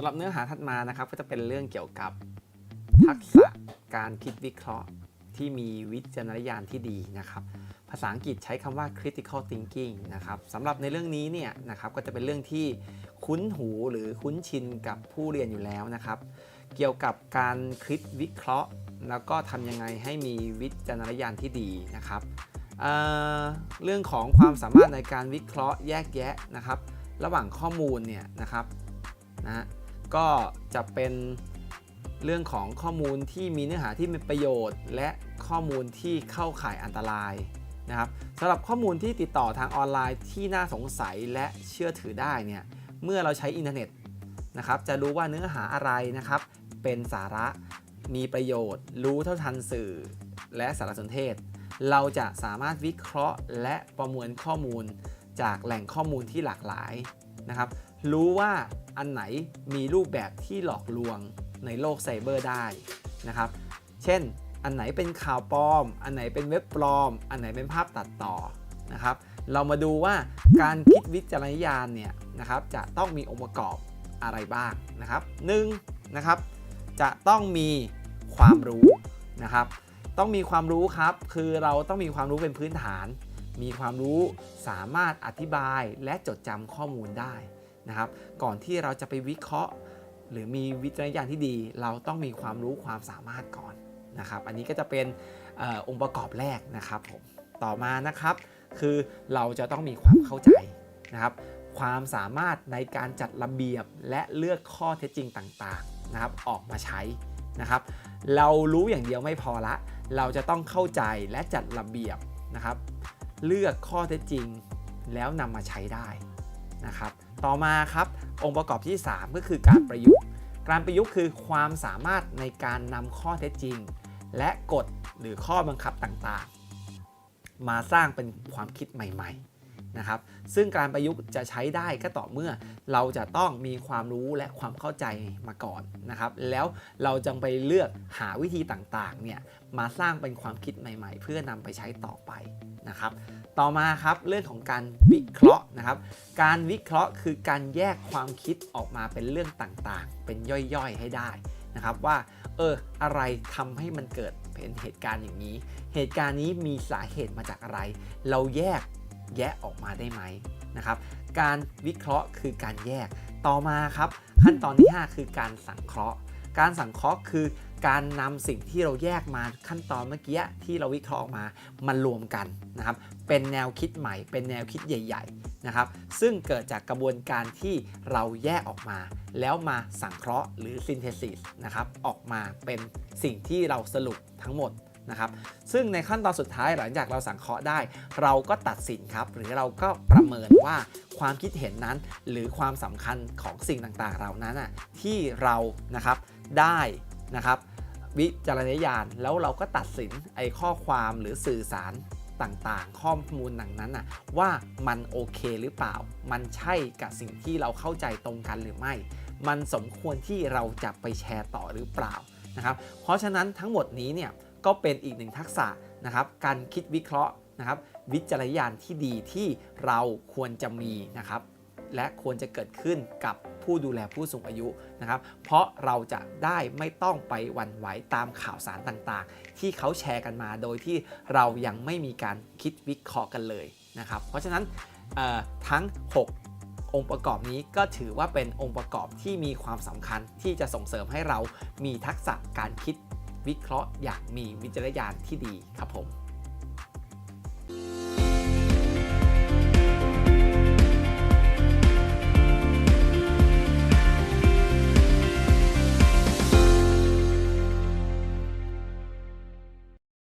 สำหรับเนื้อหาถัดมานะครับก็จะเป็นเรื่องเกี่ยวกับทักษะการคิดวิเคราะห์ที่มีวิจารณญาณที่ดีนะครับ ภาษาอังกฤษใช้คำว่า critical thinking นะครับสำหรับในเรื่องนี้เนี่ยนะครับก็จะเป็นเรื่องที่คุ้นหูหรือคุ้นชินกับผู้เรียนอยู่แล้วนะครับ เกี่ยวกับการคิดวิเคราะห์ แล้วก็ทำยังไงให้มีวิจารณญาณที่ดีนะครับเเรื่องของความสามารถในการวิเคราะห์แยกแยะนะครับ ระหว่างข้อมูลเนี่ยนะครับนะ ก็จะเป็นเรื่องของข้อมูลที่มีเนื้อหาที่มีประโยชน์ และข้อมูลที่เข้าข่ายอันตรายนะครับสำหรับข้อมูลที่ติดต่อทางออนไลน์ที่น่าสงสัยและเชื่อถือได้เนี่ยเมื่อเราใช้อินเทอร์เน็ตนะครับจะรู้ว่าเนื้อหาอะไรนะครับ เป็นสาระมีประโยชน์ รู้เท่าทันสื่อ และสารสนเทศ เราจะสามารถวิเคราะห์และประมวลข้อมูลจากแหล่งข้อมูลที่หลากหลายนะครับ รู้ว่า อันไหนมีรูปแบบที่หลอกลวงในโลกไซเบอร์ได้นะครับ เช่น อันไหนเป็นข่าวปลอม อันไหนเป็นเว็บปลอม อันไหนเป็นภาพตัดต่อนะครับ เรามาดูว่าการคิดวิจารณญาณเนี่ยนะครับจะต้องมีองค์ประกอบอะไรบ้างนะครับหนึ่งนะครับ จะต้องมีความรู้นะครับ ต้องมีความรู้ครับ คือเราต้องมีความรู้เป็นพื้นฐาน มีความรู้สามารถอธิบายและจดจำข้อมูลได้ นะครับ ก่อนที่เราจะไปวิเคราะห์ หรือมีวิจารณญาณที่ดี เราต้องมีความรู้ความสามารถก่อนนะครับ อันนี้ก็จะเป็นออองค์ประกอบแรกนะครับผมต่อมานะครับ คือเราจะต้องมีความเข้าใจนะครับ ความสามารถในการจัดระเบียบและเลือกข้อเท็จจริงต่างๆนะครับ ออกมาใช้นะครับ เรารู้อย่างเดียวไม่พอละ เราจะต้องเข้าใจและจัดระเบียบนะครับ เลือกข้อเท็จจริงแล้วนำมาใช้ได้นะครับ ต่อมาครับ องค์ประกอบที่ 3 ก็คือการประยุกต์ การประยุกต์คือความสามารถในการนำข้อเท็จจริง และกฎหรือข้อบังคับต่างๆ มาสร้างเป็นความคิดใหม่ ๆ นะครับ ซึ่งการประยุกต์จะใช้ได้ก็ต่อเมื่อเราจะต้องมีความรู้และความเข้าใจมาก่อนนะครับ แล้วเราจึงไปเลือกหาวิธีต่างๆเนี่ยมาสร้างเป็นความคิดใหม่ๆ เพื่อนำไปใช้ต่อไปนะครับ ต่อมาครับเรื่องของการวิเคราะห์นะครับ การวิเคราะห์คือการแยกความคิดออกมาเป็นเรื่องต่างๆ เป็นย่อยๆให้ได้นะครับว่าเอออะไรทำให้มันเกิดเป็นเหตุการณ์อย่างนี้ เหตุการณ์นี้มีสาเหตุมาจากอะไร เราแยก แยะออกมาได้ไหมนะครับ การวิเคราะห์คือการแยก ต่อมาครับ ขั้นตอนที่ 5 คือการสังเคราะห์ การสังเคราะห์คือการนำสิ่งที่เราแยกมาขั้นตอนเมื่อกี้ที่เราวิเคราะห์ออกมามันรวมกันนะครับ เป็นแนวคิดใหม่ เป็นแนวคิดใหญ่ ๆนะครับ ซึ่งเกิดจากกระบวนการที่เราแยกออกมา แล้วมาสังเคราะห์หรือซินเทซิสนะครับออกมาเป็นสิ่งที่เราสรุปทั้งหมด นะครับซึ่งในขั้นตอนสุดท้ายหลังจากเราสังเคราะห์ได้ เราก็ตัดสินครับ หรือเราก็ประเมินว่าความคิดเห็นนั้น หรือความสำคัญของสิ่งต่างๆ เหล่านั้นอะที่เรานะครับได้นะครับวิจารณญาณแล้วเราก็ตัดสินไอ้ข้อความหรือสื่อสารต่างๆ ข้อมูลหนังนั้นน่ะว่ามันโอเคหรือเปล่า มันใช่กับสิ่งที่เราเข้าใจตรงกันหรือไม่ มันสมควรที่เราจะไปแชร์ต่อหรือเปล่านะครับ เพราะฉะนั้นทั้งหมดนี้เนี่ย ก็เป็นอีกหนึ่งทักษะนะครับ การคิดวิเคราะห์นะครับ วิจารณญาณที่ดีที่เราควรจะมีนะครับ และควรจะเกิดขึ้นกับผู้ดูแลผู้สูงอายุนะครับ เพราะเราจะได้ไม่ต้องไปวันไหวตามข่าวสารต่างๆ ที่เขาแชร์กันมาโดยที่เรายังไม่มีการคิดวิเคราะห์กันเลยนะครับ เพราะฉะนั้นทั้ง 6องค์ประกอบนี้ก็ถือว่าเป็นองค์ประกอบที่มีความสำคัญที่จะส่งเสริมให้เรามีทักษะการคิด วิเคราะห์อย่างมีวิจารณญาณที่ดีครับผม